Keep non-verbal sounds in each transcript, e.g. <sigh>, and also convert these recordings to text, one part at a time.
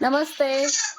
नमस्ते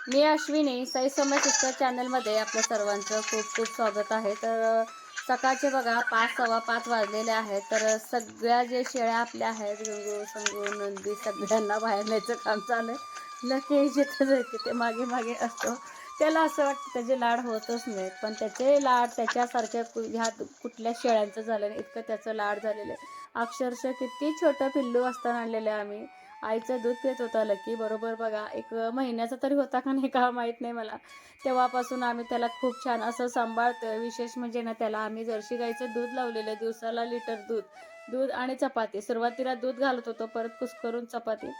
मी अश्विनी साई समय सिस्टर चॅनलमध्ये आपल्या सर्वांचं खूप खूप स्वागत आहे. तर सकाळचे बघा पाच सव्वा पाच वाजलेले आहेत. तर सगळ्या जे शेळ्या आपल्या आहेत गंगू संगू नंदी सगळ्यांना बाहेर न्यायचं काम चालू आहे. लकी जिथं जायचे ते मागे मागे असतो. त्याला असं वाटतं त्याचे लाड होतच नाहीत पण त्याचे लाड त्याच्यासारख्या ह्या कुठल्या शेळ्यांचं झालं नाही इतकं त्याचं लाड झालेलं आहे. अक्षरशः किती छोटं पिल्लू असताना आणलेलं आहे आम्ही. आईचं दूध पित होता लकी. बरोबर बघा एक महिन्याचा तरी होता का नाही का माहीत नाही मला. तेव्हापासून आम्ही त्याला खूप छान असं सांभाळतो विशेष म्हणजे ना त्याला आम्ही जर्शी गाईचं दूध लावलेलं दिवसाला लिटर दूध. दूध आणि चपाती. सुरुवातीला दूध घालत होतो परत कुसकरून चपाती.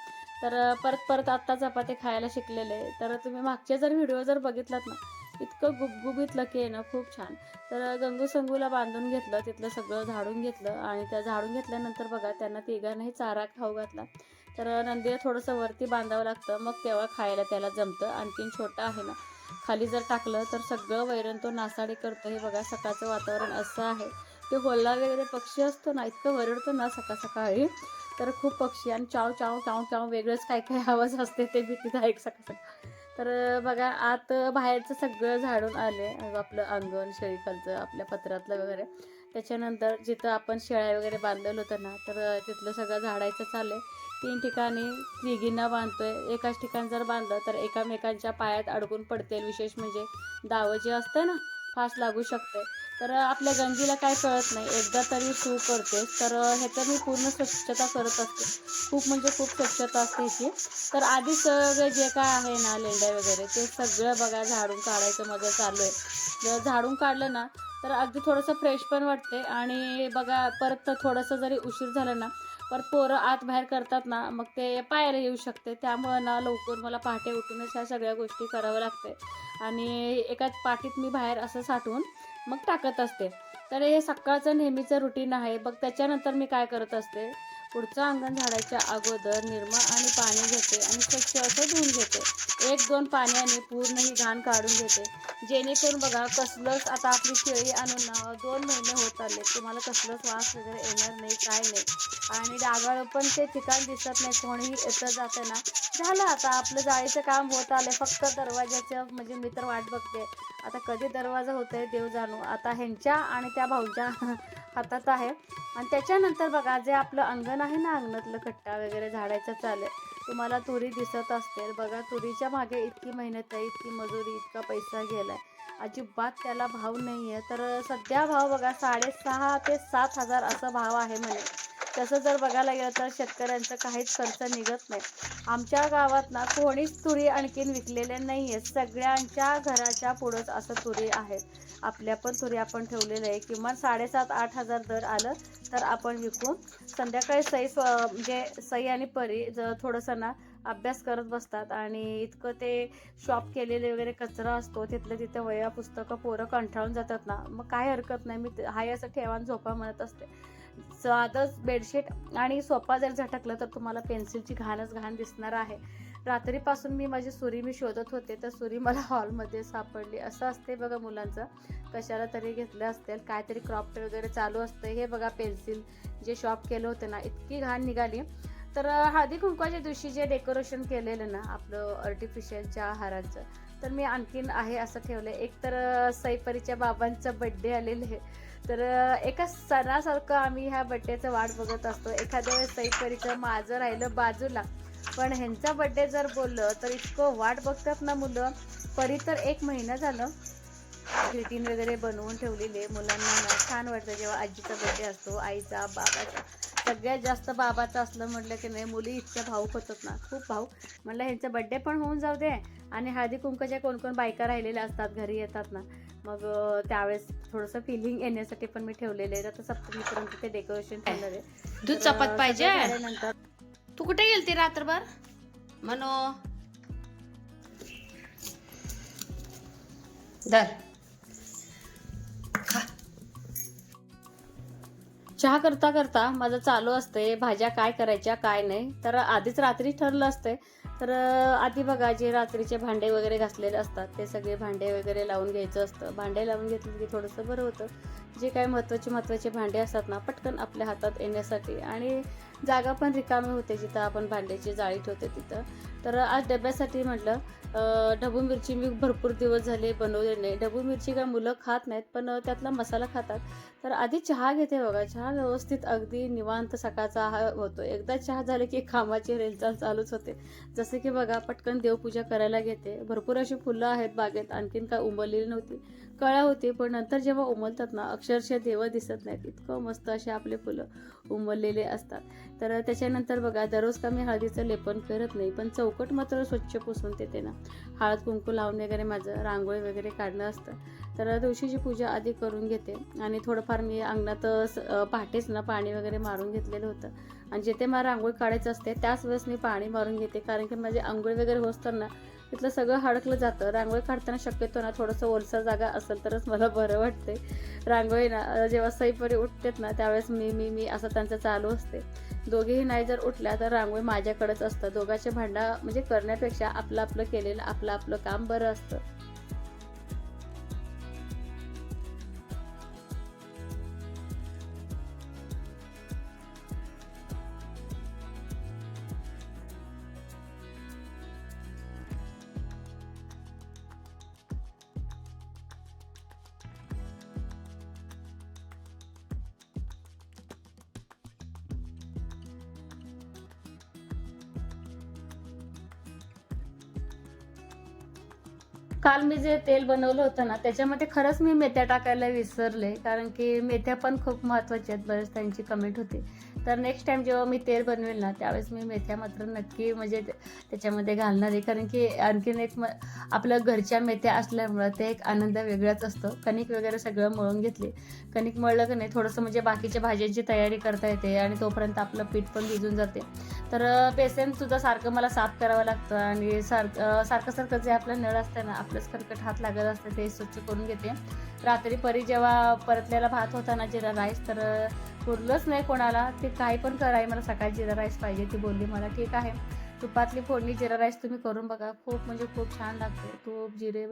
तर परत परत आत्ता चपाती खायला शिकलेले तर तुम्ही मागचे जर व्हिडिओ जर बघितलात ना इतकं गुबगुबीत लकी आहे ना खूप छान. तर गंगू संगूला बांधून घेतलं तिथलं सगळं झाडून घेतलं आणि त्या झाडून घेतल्यानंतर बघा त्यांना तिघांनाही चारा खाऊ घातला. तर नंदीला थोडंसं वरती बांधावं लागतं. मग तेव्हा खायला त्याला जमतं. आणखीन छोटा आहे ना. खाली जर टाकलं तर सगळं वैरण तो नासाडी करतो. हे बघा सकाळचं वातावरण असं आहे. ते होल्ला वगैरे पक्षी असतो ना इतकं वरडतो ना सकाळ सकाळी. तर खूप पक्षी आणि चाव चाव चाव चाव वेगळंच काय काय आवाज असते ते भीतीदायक सकाळ सकाळ. तर बघा आत बाहेरचं सगळं झाडून आले. आपलं अंगण शेळीखालचं आपल्या पत्रातलं वगैरे. त्याच्यानंतर जिथं आपण शेळ्या वगैरे बांधलेलं होतं ना तर तिथलं सगळं झाडायचं चाललंय. तीन ठिकाणी तिघींना आहे एकाच ठिकाणी जर बांधलं तर एकामेकांच्या पायात अडकून पडते विशेष म्हणजे दावं जे असतं ना फास्ट लागू शकते. तर आपल्या गंजीला काय कळत नाही. एकदा तरी तू करते तर ह्याचं मी पूर्ण स्वच्छता करत असते. खूप म्हणजे खूप स्वच्छता असते ह्याची. तर आधी सगळं जे काय आहे ना लेंड्या वगैरे ते सगळं बघा झाडून काढायचं माझं चालू आहे. जर झाडून काढलं ना तर अगदी थोडंसं फ्रेश पण वाटते. आणि बघा परत थोडंसं जरी उशीर झाला ना परत पोरं आत बाहेर करतात ना मग ते पायाला येऊ शकते. त्यामुळं ना लवकर मला पहाटे उठूनच ह्या सगळ्या गोष्टी कराव्या लागते. आणि एकाच पाठीत मी बाहेर असं साठवून मग टाकत असते. तर हे सकाळचं नेहमीचं रुटीन आहे. बघ त्याच्यानंतर मी काय करत असते? पुढचं अंगण झाडायच्या अगोदर निर्मा आणि पाणी घेते आणि स्वच्छ असं धुवून घेते. एक दोन पाण्याने पूर्ण ही घाण काढून घेते. जेणेकरून बघा कसलंच आता आपली शेळी आणून ना दोन महिने होत आले तुम्हाला कसलंच वास वगैरे येणार नाही काय नाही. आणि डागाळ पण ते ठिकाण दिसत नाही कोणीही येतं जातं ना झालं आता आपलं जाळीचं काम होत आलं फक्त दरवाजाचं म्हणजे मी तर वाट बघते. आता कधी दरवाजा होतोय देव जाणू. आता ह्यांच्या आणि त्या भाऊच्या <laughs> हातात आहे. आणि त्याच्यानंतर बघा जे आपलं अंगण आहे ना अंगणातलं कट्टा वगैरे झाडायचं चालू आहे तुम्हाला तुरी दिसत असते बघा तुरीच्या मागे इतकी मेहनत आहे इतकी मजुरी इतका पैसा गेलाय. अजिबात त्याला भाव नाही आहे तर सध्या भाव बघा साडेसहा ते सात हजार असा भाव आहे म्हणे. तसं जर बघायला गेलं तर शेतकऱ्यांचं काहीच खर्च निघत नाही. आमच्या गावात ना कोणीच तुरी आणखीन विकलेल्या नाही आहेत सगळ्यांच्या घराच्या पुढंच असं तुरी आहेत. आपल्या पण तुरी आपण ठेवलेलं आहे किमान साडेसात आठ हजार दर आलं तर आपण विकून संध्याकाळी सई स्व म्हणजे सई आणि परी ज थोडंसं ना अभ्यास करत बसतात आणि इतकं ते शॉप केलेले वगैरे कचरा असतो तिथलं तिथं वया पुस्तकं पोरं कंटाळून जातात ना. मग काय हरकत नाही. मी हाय असं ठेवान झोपा म्हणत असते. साधंच बेडशीट आणि सोफा जर झटकलं तर तुम्हाला पेन्सिलची घाणच घाण दिसणार आहे. रात्रीपासून मी माझी सुरी मी शोधत होते तर सुरी मला हॉलमध्ये सापडली. असं असते बघा मुलांचं. कशाला तरी घेतलं असतील काहीतरी क्रॉप्ट वगैरे चालू असतं हे बघा पेन्सिल जे शॉप केलं होतं ना इतकी घाण निघाली. तर हळदी कुंकवाच्या दिवशी जे डेकोरेशन केलेलं ना आपलं आर्टिफिशियलच्या हारांचं तर मी आणखीन आहे असं ठेवलं एक तर सैपरीच्या बाबांचं बड्डे आलेलं आहे. तर एका सणासारखं आम्ही ह्या बड्डेचं वाट बघत असतो. एखाद्या वेळेस परिचय माझं राहिलं बाजूला. पण ह्यांचा बड्डे जर बोललं तर इतकं वाट बघतात ना मुलं. परी तर एक महिना झालं. ग्रीटिंग वगैरे बनवून ठेवलेले. मुलांना छान वाटतं जेव्हा आजीचा बड्डे असतो आईचा बाबाचा. सगळ्यात जास्त बाबाचं असलं म्हटलं की नाही मुली इतक्या भाऊक होतात ना. खूप भाऊक. म्हटलं ह्यांचा बड्डे पण होऊन जाऊ दे. आणि हळदी कुंकाच्या कोण कोण बायका राहिलेल्या असतात घरी येतात ना. मग त्यावेळेस थोडंसं फिलिंग येण्यासाठी पण मी ठेवलेलं आहे. आता सप्तमीपर्यंत ते डेकोरेशन ठेवणार आहे. दूध चपात पाहिजे? तू कुठे गेलती रात्रभर? मनो. दर खा. चहा करता करता माझं चालू असते भाज्या काय करायच्या काय नाही. तर आधीच रात्री ठरलं असते तर आधी बघा जे रात्रीचे भांडे वगैरे घासलेले असतात ते सगळे भांडे वगैरे लावून घ्यायचं असतं. भांडे लावून घेतलं की थोडंसं बरं होतं. जे काय महत्त्वाचे महत्त्वाचे भांडे असतात ना पटकन आपल्या हातात येण्यासाठी. आणि जागा पण रिकामी होते जिथं आपण भांड्याची जाळी ठेवते तिथं. तर आज डब्यासाठी म्हटलं ढबू मिरची मी भरपूर दिवस झाले बनवले नाही. ढबू मिरची काय मुलं खात नाहीत पण त्यातला मसाला खातात. तर आधी चहा घेते बघा. चहा व्यवस्थित अगदी निवांत सकाळचा हा होतो. एकदा चहा झाले की कामाची रेलचाल चालूच होते. जसं की बघा पटकन देवपूजा करायला घेते. भरपूर अशी फुलं आहेत बागेत. आणखीन काय उमललेली नव्हती. कळा होते पण नंतर जेव्हा उमलतात ना अक्षरशः देव दिसत नाहीत. इतकं मस्त असे आपले फुलं उमललेले असतात. तर त्याच्यानंतर बघा दररोज का मी हळदीचं लेपन करत नाही पण चौकट मात्र स्वच्छ पुसून देते ना. हळद कुंकू लावून वगैरे माझं रांगोळी वगैरे काढणं असतं. तर दिवशीची पूजा आधी करून घेते आणि थोडंफार मी अंगणात पहाटेच ना पाणी वगैरे मारून घेतलेलं होतं. आणि जिथे मला रांगोळी काढायचं असते त्याच वेळेस मी पाणी मारून घेते कारण की माझी आंघोळ वगैरे होसताना तिथलं सगळं हडकलं जातं. रांगोळी काढताना शक्यतो ना थोडंसं ओलसर जागा असेल तरच मला बरं वाटते रांगोळी ना जेव्हा सईपरी उठतेत ना त्यावेळेस मी मी मी असं त्यांचं चालू असते. दोघेही नाही जर उठल्या तर रांगोळी माझ्याकडेच असतं. दोघांचे भांडा म्हणजे करण्यापेक्षा आपलं आपलं केलेलं आपलं आपलं काम बरं असतं. काल मी जे तेल बनवलं होतं ना त्याच्यामध्ये खरंच मी मेथ्या टाकायला विसरले कारण की मेथ्या पण खूप महत्त्वाच्या आहेत बरेच त्यांची कमेंट होती. तर नेक्स्ट टाइम जेव्हा मी तेल बनवेल ना त्यावेळेस मी मेथ्या मात्र नक्की म्हणजे त्याच्यामध्ये घालणार आहे. कारण की आणखीन एक म आपलं घरच्या मेथ्या असल्यामुळं ते एक आनंद वेगळाच असतो. कणिक वगैरे सगळं मळून घेतले. कणिक मळलं की नाही थोडंसं म्हणजे बाकीच्या भाज्यांची तयारी करता येते आणि तोपर्यंत आपलं पीठ पण भिजून जाते. तर अं, सुद्धा सारखं मला साफ करावं लागतं आणि सारखं सारखं सारखं जे आपलं नळ असतं ना आपलंच खरकट हात लागत असतं ते स्वच्छ करून घेते. रात्री परी जेव्हा परतलेला भात होता ना जिरा राईस तर पुरलंच नाही कोणाला. ते काही पण कराय मला सकाळची जरा राईस पाहिजे ती बोलली मला ठीक आहे. तुपातली फोडणी जिरा राईस तुम्ही करून बघा. खूप म्हणजे खूप छान लागते. तूप जिरे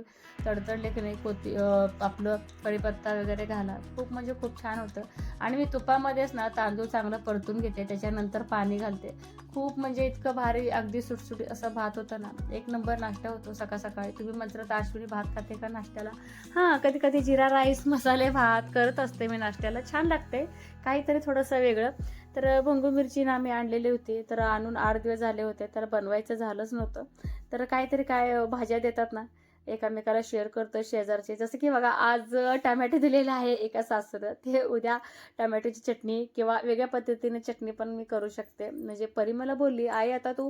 तडतडले की नाही कोती आपलं कढीपत्ता वगैरे घाला. खूप म्हणजे खूप छान होतं. आणि मी तुपामध्येच ना तांदूळ चांगलं परतून घेते. त्याच्यानंतर पाणी घालते. खूप म्हणजे इतकं भारी अगदी सुटसुटी असं भात होतं ना. एक नंबर नाश्ता होतो सकाळ सकाळी. तुम्ही मात्र ताशपुरी भात खाते का नाश्त्याला? हां कधी कधी जिरा राईस मसाले भात करत असते मी नाश्त्याला. छान लागते. काहीतरी थोडंसं वेगळं. तर भोंगू मिरची ना मी आणलेली होती. तर आणून आठ दिवस झाले होते. तर बनवायचं झालंच नव्हतं. तर काहीतरी काय भाज्या देतात ना एकामेकाला शेअर करतो शेजारचे. जसं की बघा आज टमॅटो दिलेलं आहे एका सासरं ते उद्या टमॅटोची चटणी किंवा वेगळ्या पद्धतीने चटणी पण मी करू शकते. म्हणजे परी मला बोलली आई आता तू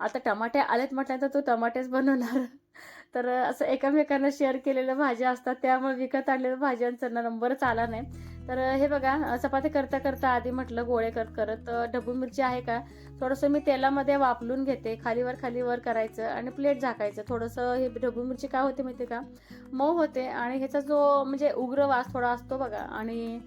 आता टमाटे आलेत म्हटल्यानंतर तू टमाटेच बनवणार. <laughs> तर असं एकामेकांना शेअर केलेल्या भाज्या असतात. त्यामुळे विकत आणलेल्या भाज्यांचा नंबरच आला नाही. तर हे बघा चपाती करता करता आधी म्हटलं गोळे करत करत ढबू मिरची आहे का? थोडंसं मी तेलामध्ये वापलून घेते खालीवर खालीवर करायचं आणि प्लेट झाकायचं. थोडंसं हे ढबू मिरची काय होते माहिती का? मऊ होते आणि ह्याचा जो म्हणजे उग्र वास थोडा असतो बघा आणि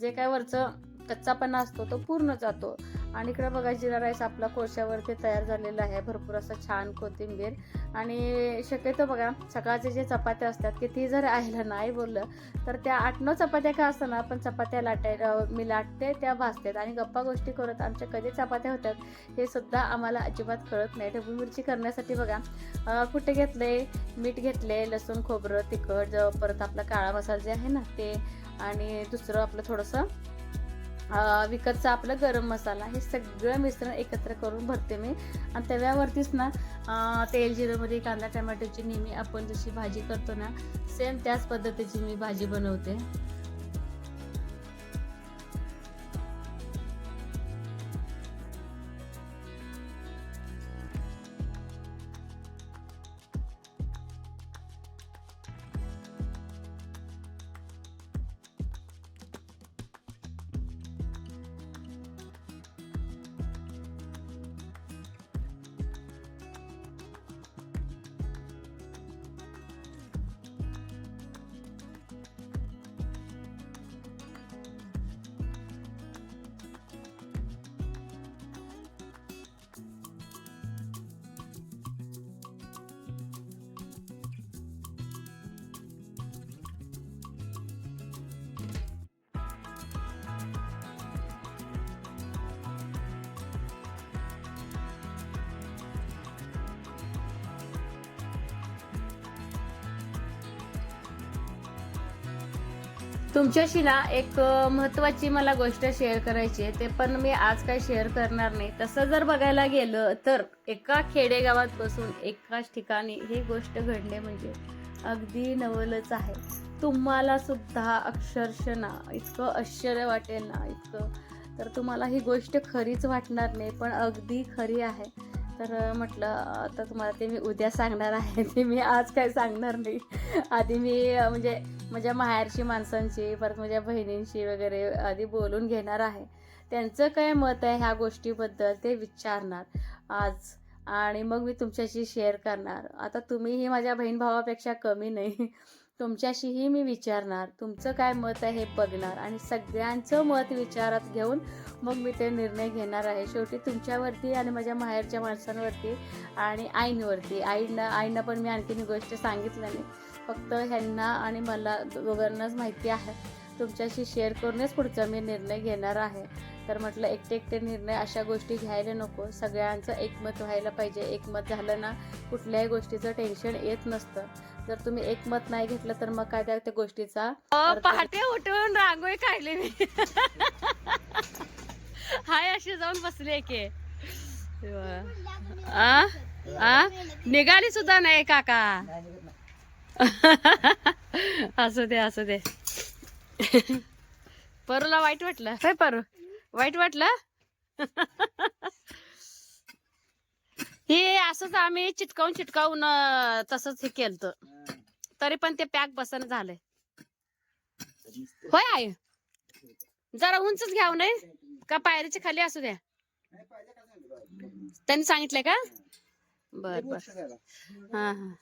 जे काय वरचं कच्चापणा असतो तो पूर्ण जातो. आणि इकडे बघा जिरा राईस आपला कोळशावरती तयार झालेला आहे भरपूर असं छान कोथिंबीर. आणि शक्यतो बघा सकाळचे जे चपात्या असतात की ती जर आईला नाही बोललं तर त्या आठ नऊ चपात्या का असताना पण चपात्या लाटाय मी लाटते त्या भाजतात आणि गप्पा गोष्टी करत आमच्या कधी चपात्या होतात हे सुद्धा आम्हाला अजिबात कळत नाही. ढबू मिरची करण्यासाठी बघा कुठे घेतले? मीठ घेतले लसूण खोबरं तिखट परत आपला काळा मसाला जे आहे ना ते. आणि दुसरं आपलं थोडंसं विकतचा आपलं गरम मसाला हे सगळं मिश्रण एकत्र करून भरते मी. आणि तव्यावरतीच ना तेल जिरंमध्ये कांदा टमॅटोची नेहमी आपण जशी भाजी करतो ना सेम त्याच पद्धतीची मी भाजी बनवते. तुमच्याशी ना एक महत्त्वाची महत्वाची मला गोष्ट शेअर करायची आहे. ते पण मी आज काय शेअर करणार नाही. तसं जर बघायला गेलं तर एका खेडेगावात बसून एकाच ठिकाणी ही गोष्ट घडणे म्हणजे अगदी नवलच आहे. तुम्हाला सुद्धा अक्षरश ना इतकं आश्चर्य वाटेल ना इतकं. तर तुम्हाला ही गोष्ट खरीच वाटणार नाही पण अगदी खरी आहे. तर म्हटलं आता तुम्हाला ते मी उद्या सांगणार आहे. ते मी आज काय सांगणार नाही. आधी मी म्हणजे माझ्या माहेरची माणसांची परत माझ्या बहिणींशी वगैरे आधी बोलून घेणार आहे. त्यांचं काय मत आहे ह्या गोष्टीबद्दल ते विचारणार आज. आणि मग मी तुमच्याशी शेअर करणार. आता तुम्हीही माझ्या बहीण भावापेक्षा कमी नाही. तुमच्याशीही मी विचारणार तुमचं काय मत आहे हे बघणार आणि सगळ्यांचं मत विचारात घेऊन मग मी ते निर्णय घेणार आहे. शेवटी तुमच्यावरती आणि माझ्या माहेरच्या माणसांवरती आणि आईंवरती. आईनं आईनं पण मी आणखीन गोष्ट सांगितलं नाही फक्त ह्यांना आणि मला दोघांनाच माहिती आहे. तुमच्याशी शेअर करूनच पुढचा मी निर्णय घेणार आहे. तर म्हटलं एकटे एकटे निर्णय अशा गोष्टी घ्यायला नको. सगळ्यांचं एकमत व्हायला पाहिजे. एकमत झालं ना कुठल्याही गोष्टीचं टेन्शन येत नसतं. जर तुम्ही एकमत नाही घेतलं तर मग काय त्या त्या गोष्टीचा पहाटे उठून रांगोळी काढली मी. हाय अशी जाऊन बसली की आ आ निघाली सुद्धा नाही काका. असू दे असू दे. परूला वाईट वाटलं. काय परू? वाईट वाटलं? हे असंच आम्ही चिटकावून चिटकावून तसंच हे केलं तरी पण ते पॅक बसन झालंय. होय आई? जरा उंचच घ्याव नाही? का पायरीच्या खाली असू द्या? त्यांनी सांगितलंय का? बर बर. हा हा.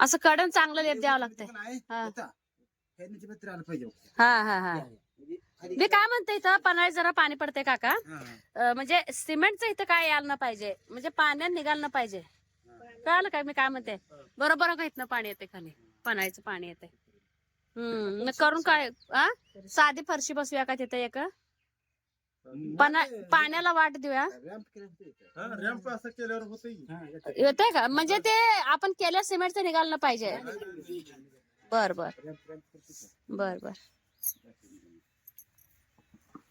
असं कडन चांगलं लेप द्यावं लागतंय. हा हा हा. मी काय म्हणते इथं पन्हाळी जरा पाणी पडते काका. अं, म्हणजे सिमेंटचं इथं काय यायला ना पाहिजे. म्हणजे पाण्यात निघालं ना पाहिजे. कळालं काय? मी काय म्हणते? बरोबर का इथनं पाणी येते खाली? पन्हाळीचं पाणी येते हम्म मग करून काय? आ? साधी फरशी बसूया का तिथं एक? पन्हा पाण्याला वाट देऊया. रॅम्प असं केल्यावर होत येतंय का? म्हणजे ते आपण केल्या सिमेंटचं निघालं ना पाहिजे. बर बर. बर बर.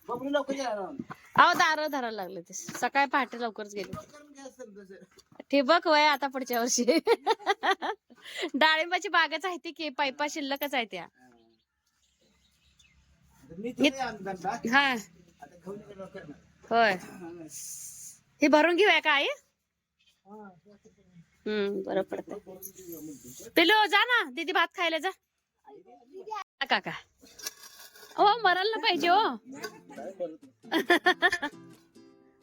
अहो दार धरायला लागले ते. सकाळी पहाटे लवकरच गेले ठिबक वय आता पुढच्या वर्षी. डाळिंबाची बागच आहे ती की पायपा शिल्लकच आहे त्या. हा. होय. हे भरून घेऊया का आई? हम्म बरं पडतंय. पिलो जा ना. दीदी भात खायला जा. काका. हो मरायला ना पाहिजे हो.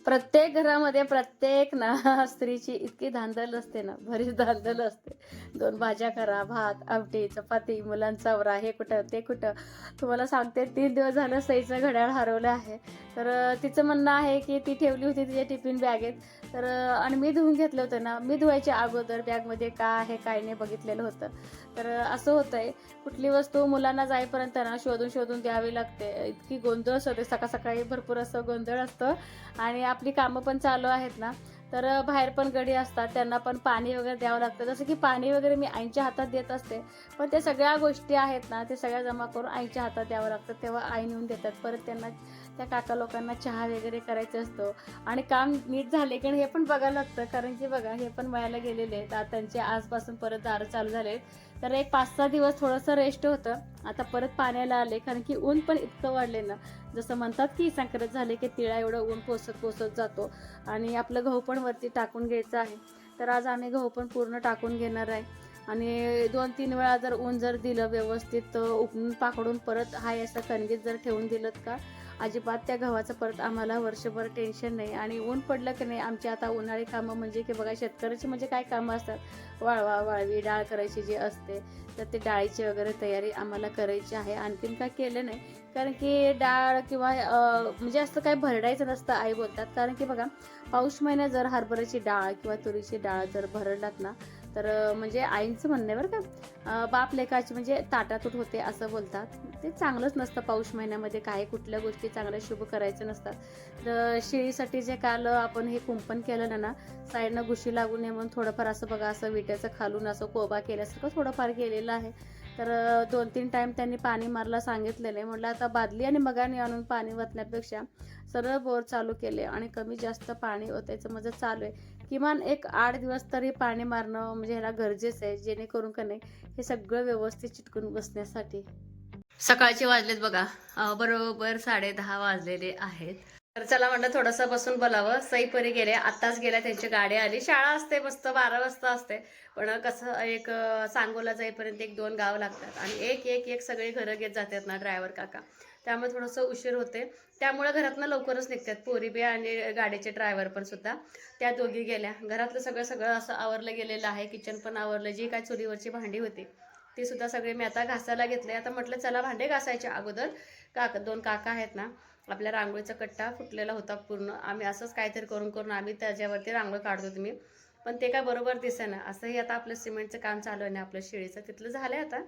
प्रत्येक घरामध्ये प्रत्येक ना स्त्रीची इतकी धांदल असते ना बरीच धांदल असते. दोन भाज्या करा भात आमटी चपाती मुलांचा वरा हे कुठं ते कुठं. तुम्हाला सांगते तीन दिवस झालं सईचं घड्याळ हरवलं आहे. तर तिचं म्हणणं आहे की ती ठेवली होती तिच्या टिफिन बॅगेत. तर आणि मी धुवून घेतलं होतं ना मी धुवायच्या अगोदर बॅगमध्ये काय आहे काय नाही बघितलेलं होतं. तर असं होतं आहे कुठली वस्तू मुलांना जाईपर्यंत ना शोधून शोधून द्यावी लागते. इतकी गोंधळ असते सकाळ सकाळी भरपूर असं गोंधळ असतं. आणि आपली कामं पण चालू आहेत ना. तर बाहेर पण गडी असतात. त्यांना पण पाणी वगैरे द्यावं लागतं. जसं की पाणी वगैरे मी आईच्या हातात देत असते. पण त्या सगळ्या गोष्टी आहेत ना ते सगळ्या जमा करून आईच्या हातात द्यावं लागतं. तेव्हा आई नेऊन देतात. परत त्यांना त्या काका लोकांना चहा वगैरे करायचं असतो. आणि काम नीट झाले की हे पण बघायला लागतं. कारण की बघा हे पण वयाला गेलेले आहेत. आता त्यांचे आजपासून परत दारं चालू झाले आहेत तर एक पाच सहा दिवस थोडंसं रेस्ट होतं. आता परत पाण्याला आले. कारण की ऊन पण इतकं वाढले ना. जसं म्हणतात की संक्रांत झाले की तिळा एवढं ऊन पोसत पोसत जातो. आणि आपलं गहू पण वरती टाकून घ्यायचं आहे. तर आज आम्ही गहू पण पूर्ण टाकून घेणार आहे. आणि दोन तीन वेळा जर ऊन जर दिलं व्यवस्थित उकळून पाकडून परत हाय असं कणगीत जर ठेवून दिलं का अजिबात त्या गव्हाचं परत आम्हाला वर्षभर टेन्शन नाही. आणि ऊन पडलं की नाही आमची आता उन्हाळी कामं म्हणजे की बघा शेतकऱ्याची म्हणजे काय कामं असतात? वाळवा वाळवी डाळ करायची जी असते तर ते डाळीची वगैरे तयारी आम्हाला करायची आहे. आणखीन काय केलं नाही कारण की डाळ किंवा म्हणजे असं काय भरडायचं नसतं आई बोलतात. कारण की बघा पाऊस महिन्यात जर हरभऱ्याची डाळ किंवा तुरीची डाळ जर भरडलात ना तर म्हणजे आईंचं म्हणणं आहे बरं का बाप लेकाची म्हणजे ताटातूट होते असं बोलतात. ते चांगलंच नसतं पाऊस महिन्यामध्ये काही कुठल्या गोष्टी चांगल्या शुभ करायच्या नसतात. तर शेळीसाठी जे काल आपण हे कुंपण केलं ना ना साईडनं घुशी लागू नये म्हणून थोडंफार असं बघा असं विट्याचं खालून असं कोबा केल्यासारखं थोडंफार केलेलं आहे. तर दोन तीन टाईम त्यांनी पाणी मारला सांगितलेलं आहे. म्हटलं आता बादली आणि मगाने आणून पाणी वतण्यापेक्षा सरळ बोर चालू केले आणि कमी जास्त पाणी ओतायचं. माझं चालू आहे. किमान एक आठ दिवस तरी पाणी मारणं म्हणजे ह्याला गरजेचं आहे जेणेकरून का नाही हे सगळं व्यवस्थित चिटकून बसण्यासाठी. सकाळचे वाजलेत बघा. बरोबर साडे दहा वाजलेले आहेत. तर चला म्हणलं थोडंसं बसून बोलावं. सईपरी गेले आत्ताच गेल्या त्यांची गाडी आली. शाळा असते मस्त बारा वाजता असते. पण कसं एक सांगोला जाईपर्यंत एक दोन गाव लागतात. आणि एक एक एक सगळे घरं घेत जातात ना ड्रायव्हर काका. त्यामुळे थोडंसं उशीर होते. त्यामुळे घरातनं लवकरच निघतात. पोरी बी आणि गाडीचे ड्रायव्हर पण सुद्धा. त्या दोघी गेल्या. घरातलं सगळं सगळं असं आवरलं गेलेलं आहे. किचन पण आवरलं. जी काय चुलीवरची भांडी होती ती सुद्धा सगळी मी आता घासायला घेतले. आता म्हटलं चला भांडे घासायचे अगोदर. काका दोन काका आहेत ना. आपल्या रांगोळीचा कट्टा फुटलेला होता पूर्ण. आम्ही असंच काहीतरी करून करून आम्ही त्याच्यावरती रांगोळी काढतो तुम्ही पण ते काय बरोबर दिसेना. असंही आता आपलं सिमेंटचं काम चालू आहे ना आपलं शिळीचं. तिथलं झालंय आता.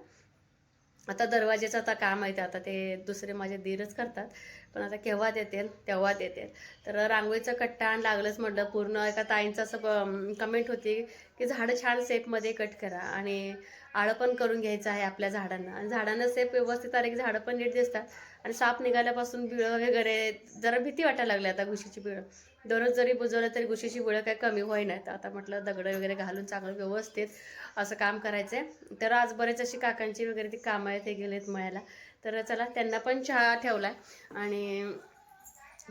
आता दरवाजेचं आता काम आहे ते आता ते दुसरे माझे धीरच करतात. पण आता केव्हा देते तेव्हा देते तर रांगोळीचं कट्टा आणि लागलंच म्हटलं पूर्ण एका ताईंचं असं कमेंट होती की झाडं छान सेपमध्ये कट करा आणि आळं पण करून घ्यायचं आहे आपल्या झाडांना. आणि झाडांना सेप व्यवस्थित आले की झाडं पण नीट दिसतात. आणि साप निघाल्यापासून बिळं वगैरे जरा भीती वाटायला लागली आता घुशीची बिळं. दररोज जरी बुजवलं तरी गुशीची मुळं काही कमी होईनात आता म्हटलं दगडं वगैरे घालून चांगलं व्यवस्थित असं काम करायचं आहे तर आज बरेच अशी काकांची वगैरे ती कामं आहेत ते गेलेत मळ्याला. तर चला त्यांना पण चहा ठेवला आणि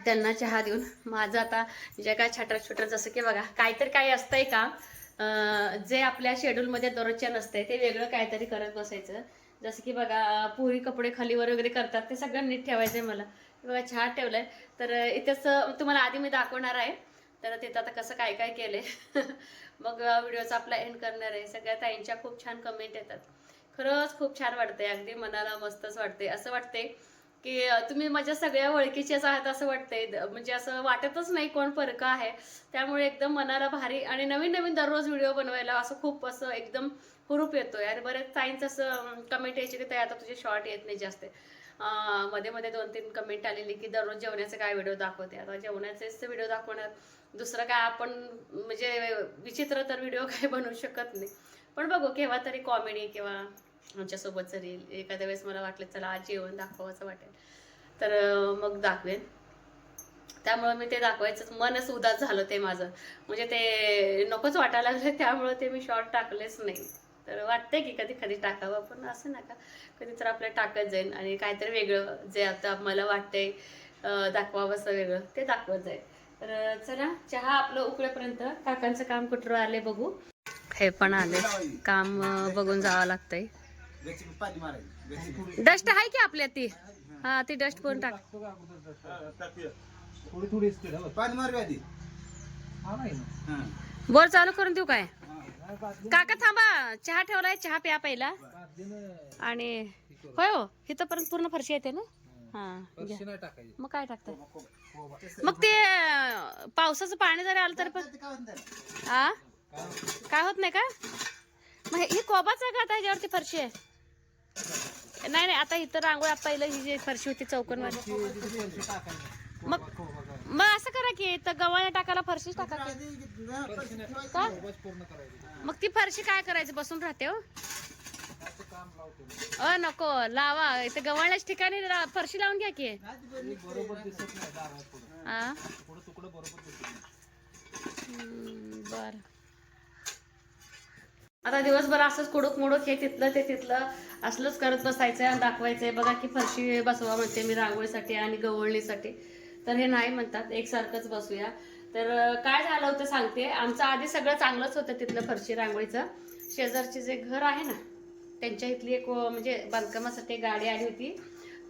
त्यांना चहा देऊन माझं आता जे काय छाटर छोटर जसं की बघा काहीतरी काही असतंय का? जे आपल्या शेड्यूलमध्ये दररोजच्या नसते ते वेगळं काहीतरी करत बसायचं. जसं की बघा पुरी कपडे खालीवर वगैरे करतात ते सगळं नीट ठेवायचं आहे मला. बघा चहा आहे तर इथेच तुम्हाला आधी मी दाखवणार आहे. तर तिथं आता कसं काय काय केलंय. <laughs> मग व्हिडिओचा आपला एंड करणार आहे. सगळ्या ताईंच्या खूप छान कमेंट येतात. खरंच खूप छान वाटतंय. अगदी मनाला मस्तच वाटते असं वाटते की तुम्ही माझ्या सगळ्या ओळखीचेच आहात असं वाटतंय. द- म्हणजे असं वाटतच नाही कोण फरक आहे. त्यामुळे एकदम मनाला भारी आणि नवीन नवीन दररोज व्हिडिओ बनवायला असं खूप असं एकदम हुरूप येतोय. आणि बरेच साईन्स असं कमेंट यायची की ताई आता तुझे शॉर्ट येत नाही जास्त. मध्ये मध्ये दोन तीन कमेंट आलेली की दररोज जेवण्याचे काय व्हिडिओ दाखवते? आता जेवणाचेच व्हिडिओ दाखवणार. दुसरं काय आपण म्हणजे विचित्र तर व्हिडिओ <laughs> काय बनवू शकत नाही. पण बघू केव्हा तरी कॉमेडी किंवा आमच्यासोबत जरी एखाद्या वेळेस मला वाटलं चला आज जेवण दाखवावं असं वाटेल. तर मग दाखवेन. त्यामुळं मी ते दाखवायचं मनच उदास झालं ते माझं. म्हणजे ते नकोच वाटायला लागलं त्यामुळं ते मी शॉर्ट टाकलेच नाही. तर वाटतंय की कधी कधी टाकावं पण असं नका. कधी तर आपलं टाकत जाईल आणि काहीतरी वेगळं जे आता मला वाटतंय अं, दाखवावं असं वेगळं ते दाखवत जाईल तर चला चहा आपलं उकळेपर्यंत. काकांचं काम कुठं आले बघू. हे पण आले काम बघून जावं लागतंय. डस्ट आहे की आपल्या ती? हा ती डस्ट पण टाक. थोडी थोडी पाणी मारूया आधी. हा. बोर चालू करून देऊ काय? काका थांबा चहा ठेवलाय चहा प्या पहिला. आणि होय हो इथं पर्यंत पूर्ण फरशी येते ना? हा. मग काय टाकताय मग ते पावसाचं पाणी जरी आलं तर पण ते काय म्हणतात? आ? काय होत नाही का? मग हे- ही कोबाच आहे का आता ह्याच्यावरती फरशी आहे. नाही नाही आता इथं रांगोळी पहिलं ही जी फरशी होती चौकन मग मग असं करा की इथं गव्हाण्या टाकायला फरशीच टाका का. मग ती फरशी काय करायची? बसून राहते हो. अ नको लावा. इथं गव्हाण्याच ठिकाणी रा- फरशी लावून घ्या की. हा बर. आता दिवसभर असंच कुडूक मुडूक हे तिथलं ते तिथलं असलंच करत बसायचं आणि दाखवायचंय. बघा की फरशी बसवा म्हणते मी रांगोळीसाठी आणि गवळणीसाठी. तर हे नाही म्हणतात एकसारखंच बसूया. तर काय झालं होतं सांगते. आमचं आधी सगळं चांगलंच होतं तिथलं फरशी रांगोळीचं. शेजारचे जे घर आहे ना त्यांच्या इथली एक म्हणजे बांधकामासाठी गाडी आली होती.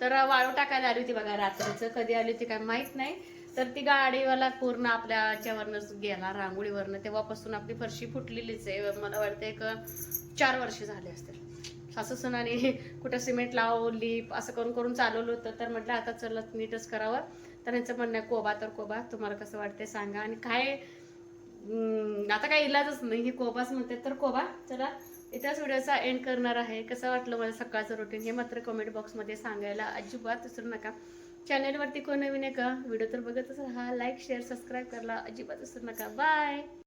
तर वाळू टाकायला आली होती बघा रात्रीचं. कधी आली होती काय माहीत नाही. तर ती गाडीवाला पूर्ण आपल्या याच्यावरनंच गेला रांगोळीवरनं. तेव्हापासून आपली फरशी फुटलेलीच आहे. मला वाटतं एक चार वर्ष झाले असतील. असं सणाने कुठं सिमेंट लावली असं करून करून चालवलं होतं. तर म्हटलं आता चला नीटच करावं. तर यांचं म्हणणं आहे कोबा तर कोबा. तुम्हाला कसं वाटते सांगा. आणि काय आता काय इलाजच नाही. हे कोबाच म्हणते तर कोबा. चला इथेच व्हिडिओचा एंड करणार आहे. कसं वाटलं मला सकाळचं रुटीन हे मात्र कमेंट बॉक्समध्ये सांगायला अजिबात विसरू नका. चॅनलवरती कोण नवीन आहे का? व्हिडिओ तर बघतच राहा. लाईक शेअर सबस्क्राईब करायला अजिबात विसरू नका. बाय